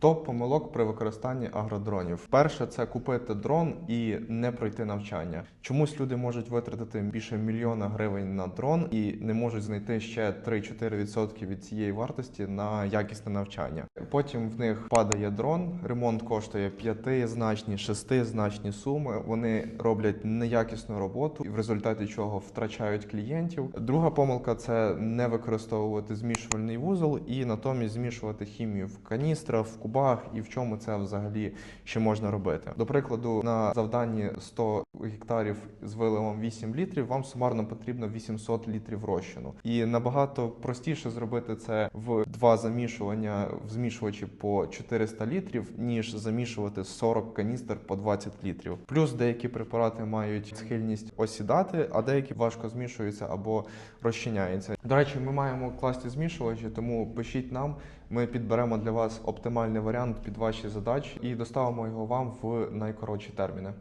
Топ помилок при використанні агродронів. Перше це купити дрон і не пройти навчання. Чомусь люди можуть витратити більше мільйона гривень на дрон і не можуть знайти ще 3-4% від цієї вартості на якісне навчання. Потім в них падає дрон, ремонт коштує п'ятизначні, шестизначні суми. Вони роблять неякісну роботу, і в результаті чого втрачають клієнтів. Друга помилка це не використовувати змішувальний вузол і натомість змішувати хімію в каністрах, в кубах і в чому це взагалі ще можна робити. До прикладу, на завданні 100 гектарів з виливом 8 літрів, вам сумарно потрібно 800 літрів розчину. І набагато простіше зробити це в два замішування в змішувачі по 400 літрів, ніж замішувати 40 каністр по 20 літрів. Плюс деякі препарати мають схильність осідати, а деякі важко змішуються або розчиняються. До речі, ми маємо класні змішувачі, тому пишіть нам. Ми підберемо для вас оптимальний варіант під ваші задачі і доставимо його вам в найкоротші терміни.